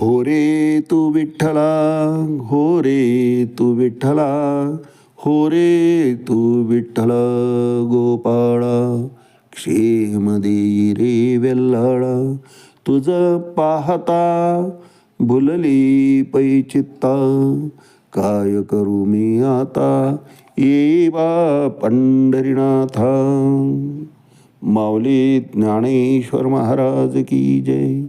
हो रे तू विठ्ठला हो रे तू विठ्ठला हो रे तू विठ्ठल गोपाळा क्षेम देई रे वेल्हाळा. तुझ पाहता भुलली पैचित्ता काय करू मी आता ये बा पंढरीनाथा. माऊली ज्ञानेश्वर महाराज की जय.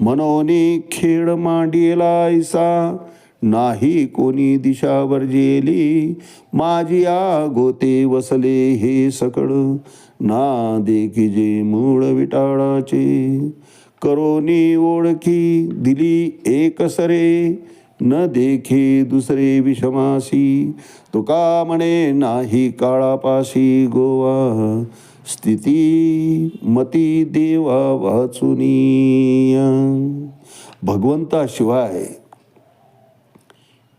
मनोने खेळ मांडिलायसा. नाही कोणी दिशा वर्जेली माझी आगोते गोते वसले हे सकळ. ना देखी जे मूळ विटाळाचे. करोनी ओळखी दिली एकसरे न देखे दुसरे विषमासी. तुका म्हणे नाही काळापाशी गोवा. स्थिती मती देवा वाचुनी भगवंताशिवाय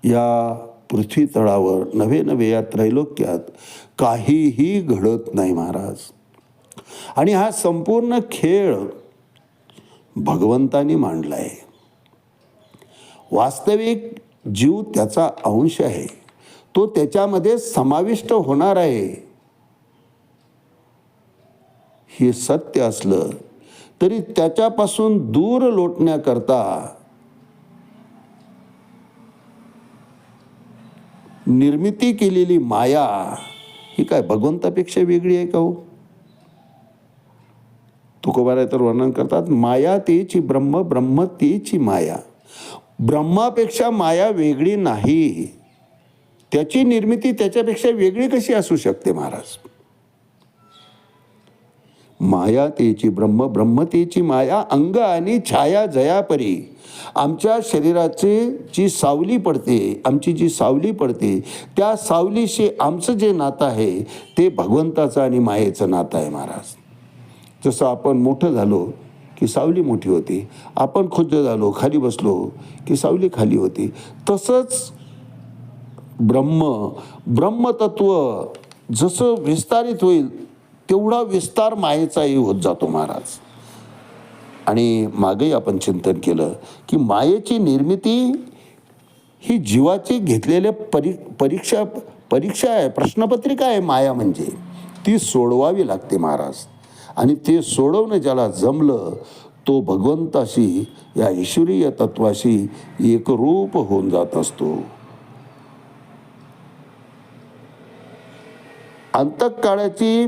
या पृथ्वी तळावर नवे नवे या त्रैलोक्यात काहीही घडत नाही महाराज. आणि हा संपूर्ण खेळ भगवंतानी मांडला आहे वास्तविक जीव त्याचा अंश आहे. तो त्याच्यामध्ये समाविष्ट होणार आहे. हे सत्य असलं तरी त्याच्यापासून दूर लोटण्याकरता निर्मिती केलेली माया ही काय भगवंतापेक्षा वेगळी आहे का हो? तुकोबाराय तर वर्णन करतात माया तेची ब्रह्म ब्रह्म तेची माया. ब्रह्मापेक्षा माया वेगळी नाही. त्याची निर्मिती त्याच्यापेक्षा वेगळी कशी असू शकते महाराज? माया तेची ब्रह्म ब्रह्मतेची माया अंग आणि छाया जयापरी. आमच्या शरीराची जी सावली पडते आमची जी सावली पडते त्या सावलीशी आमचं जे नातं आहे ते भगवंताचं आणि मायेचं नातं आहे महाराज. जसं आपण मोठं झालो की सावली मोठी होती आपण खुद्द झालो खाली बसलो की सावली खाली होती तसंच ब्रह्म ब्रह्मतत्व जसं विस्तारित होईल तेवढा विस्तार मायेचाही होत जातो महाराज. आणि मागेही आपण चिंतन केलं की मायेची निर्मिती ही जीवाची घेतलेल्या परी परीक्षा परीक्षा आहे प्रश्नपत्रिका आहे माया म्हणजे. ती सोडवावी लागते महाराज. आणि ते सोडवणं ज्याला जमलं तो भगवंताशी या ईश्वरीय तत्वाशी एकरूप होऊन जात असतो. अंतकाळाची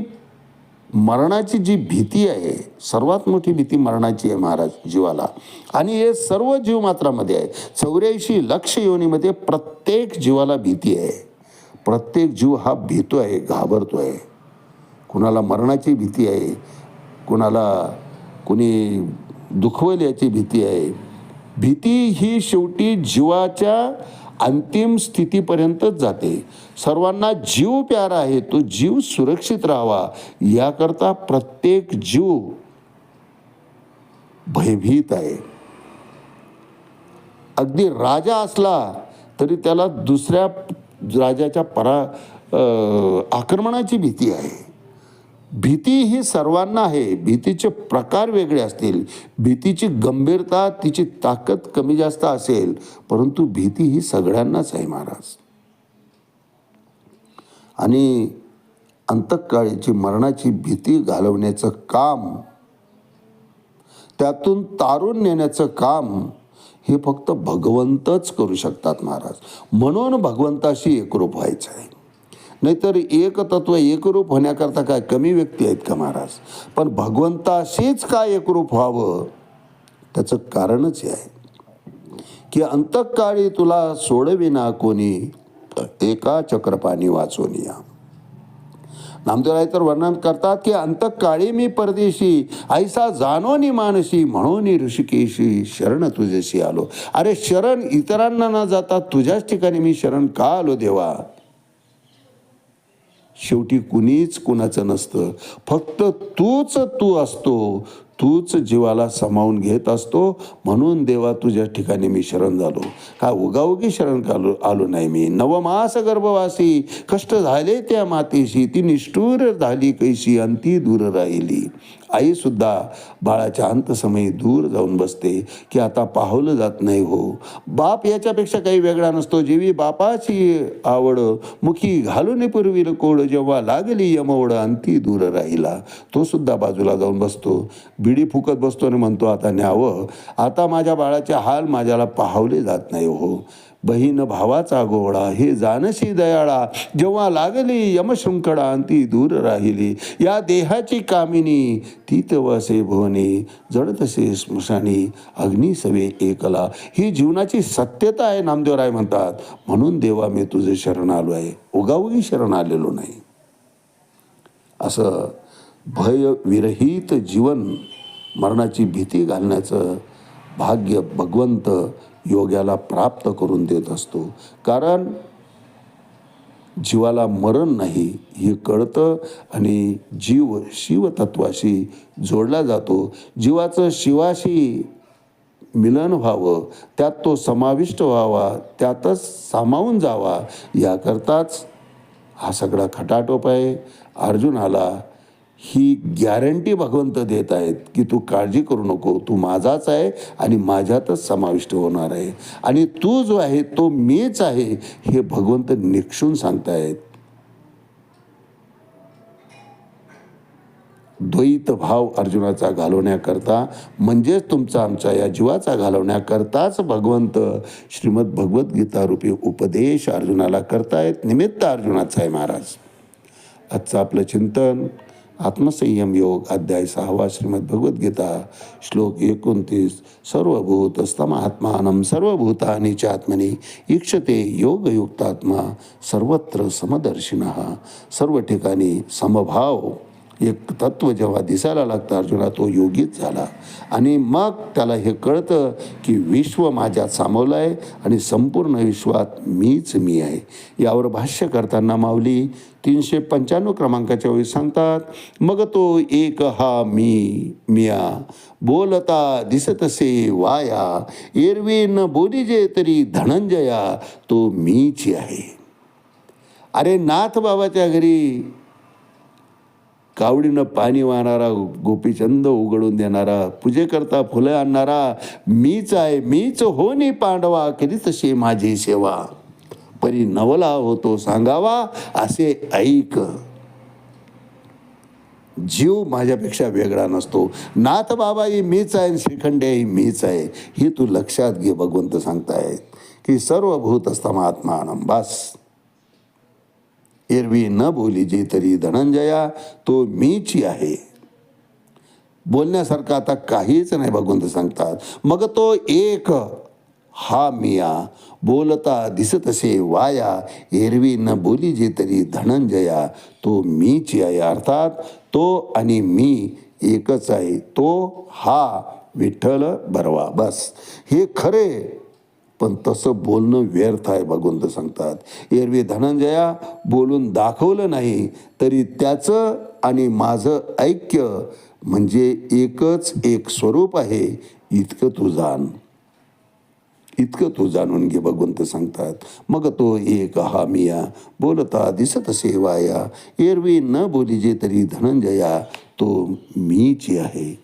मरणाची जी भीती आहे सर्वात मोठी भीती मरणाची आहे महाराज जीवाला. आणि हे सर्व जीवमात्रामध्ये आहे. चौऱ्याऐंशी लक्ष योनीमध्ये प्रत्येक जीवाला भीती आहे. प्रत्येक जीव हा भीतो आहे घाबरतो आहे कुणाला मरणाची भीती आहे कुणाला कुणी दुखवल याची भीती आहे. भीती ही शेवटी जीवाच्या अंतिम स्थितीपर्यंतच जाते. सर्वांना जीव प्यारा आहे तो जीव सुरक्षित राहावा. याकरता प्रत्येक जीव भयभीत आहे. अगदी राजा असला तरी त्याला दुसऱ्या राजाच्या परा आक्रमणाची भीती आहे. भीती ही सर्वांना आहे. भीतीचे प्रकार वेगळे असतील. भीतीची गंभीरता तिची ताकद कमी जास्त असेल. परंतु भीती ही सगळ्यांनाच आहे महाराज. आणि अंतकाळीची मरणाची भीती घालवण्याचं काम त्यातून तारून नेण्याचं काम हे फक्त भगवंतच करू शकतात महाराज. म्हणून भगवंताशी एकरूप व्हायचं आहे. नाहीतर एक तत्व एकरूप होण्याकरता काय? कमी व्यक्ती आहेत का महाराज? पण भगवंताशीच काय एकरूप व्हावं? त्याचं कारणच हे आहे. की अंतकाळी तुला सोडविना कोणी एका चक्रपाणी वाचून या. नामदेवराय तर वर्णन करतात की अंतकाळी मी परदेशी ऐसा जाणोनी मानसी म्हणून ऋषिकेशी शरण तुझ्याशी आलो. अरे शरण इतरांना न जाता तुझ्याच ठिकाणी मी शरण का आलो देवा? शेवटी कुणीच कुणाचं नसतं. फक्त तूच तू असतो. तूच जीवाला सामावून घेत असतो. म्हणून देवा तुझ्या ठिकाणी मी शरण झालो. का उगाउगी शरण आलो आलो नाही मी? नवमास गर्भवासी. कष्ट झाले त्या मातेशी. ती निष्ठूर झाली कैशी अंती दूर राहिली. आईसुद्धा बाळाच्या अंतसमयी दूर जाऊन बसते की आता पाहवलं जात नाही हो. बाप याच्यापेक्षा काही वेगळा नसतो. जेवी बापाची आवड मुखी घालून पूर्वी कोड जेव्हा लागली यमवड अंती दूर राहिला. तो सुद्धा बाजूला जाऊन बसतो. बिडी फुकत बसतो आणि म्हणतो आता न्यावं. आता माझ्या बाळाचे हाल माझ्याला पाहवले जात नाही हो बहीण भावाचा गोळा हे जानशी दयाळा. जेव्हा लागली यमशृंखडा अंती दूर राहिली. या देहाची कामिनी ती तवसे भुवने. जडतसे स्मशानी अग्नी सवे एकला. ही जीवनाची सत्यता आहे नामदेवराय म्हणतात. म्हणून देवा मी तुझे शरण आलो आहे. उगाउगी शरण आलेलो नाही. असं भय विरहित जीवन मरणाची भीती घालण्याचं भाग्य भगवंत योग्याला प्राप्त करून देत असतो. कारण जीवाला मरण नाही हे कळतं आणि जीव शिवतत्वाशी जोडला जातो. जीवाचं शिवाशी मिलन व्हावं त्यात तो समाविष्ट व्हावा त्यातच सामावून जावा याकरताच हा सगळा खटाटोप आहे. अर्जुनाला ही गॅरंटी भगवंत देत आहेत की तू काळजी करू नको तू माझाच आहे आणि माझ्यातच समाविष्ट होणार आहे. आणि तू जो आहे तो मीच आहे हे भगवंत निक्षून सांगतायत. द्वैत भाव अर्जुनाचा घालवण्याकरता म्हणजेच तुमचा आमचा या जीवाचा घालवण्याकरताच भगवंत श्रीमद भगवद्गीता रूपी उपदेश अर्जुनाला करतायत. निमित्त अर्जुनाचा आहे महाराज. आजचं आपलं चिंतन आत्मसंयम योग अध्याय सहावा श्रीमद भगवद्गीता श्लोक एकोणतीस सर्वभूत स्तमात्मानं च चात्मनी इक्षते योगयुक्तात्मा सर्वत्र समदर्शिन। सर्व ठिकाणी समभाव। एक तत्व जेव्हा दिसायला लागतं अर्जुना तो योगीच झाला. आणि मग त्याला हे कळतं की विश्व माझ्यात सामावलं आहे आणि संपूर्ण विश्वात मीच मी आहे. यावर भाष्य करताना माऊली तीनशे पंच्याण्णव क्रमांकाच्या वेळी सांगतात मग तो एक हा मी मिया. बोलता दिसतसे वाया. एरवी न बोलीजे तरी धनंजया तो मीच आहे. अरे नाथ बाबाच्या घरी कावडीनं पाणी वाहणारा गोपीचंद उघडून देणारा पूजेकरता फुलं आणणारा मीच आहे मीच होनी पांडवा केली तशी माझी सेवा. परी नवला होतो सांगावा असे ऐक. जीव माझ्यापेक्षा वेगळा नसतो. नाथ बाबा ही मीच आहे आणि श्रीखंडे ही मीच आहे. ही तू लक्षात घे भगवंत सांगतायत. की सर्व भूत महात्मा बस एरवी न बोलीजे तरी धनंजया तो मीची आहे. बोलण्यासारखं आता काहीच नाही भगवंत सांगतात. मग तो एक हा मिया बोलता दिसतसे वाया एरवी न बोली जे तरी धनंजया तो मीची आहे. अर्थात तो आणि मी एकच आहे. तो हा विठ्ठल बरवा बस. हे खरे पण तसं बोलणं व्यर्थ आहे भगवंत सांगतात. एरवी धनंजया बोलून दाखवलं नाही तरी त्याचं आणि माझं ऐक्य म्हणजे एकच एक स्वरूप आहे इतकं तू जाण. इतकं तू जाणून घे भगवंत सांगतात. मग तो एक हा मिया बोलता दिसत सेवाया. एरवी न बोलीजे तरी धनंजया तो मीची आहे.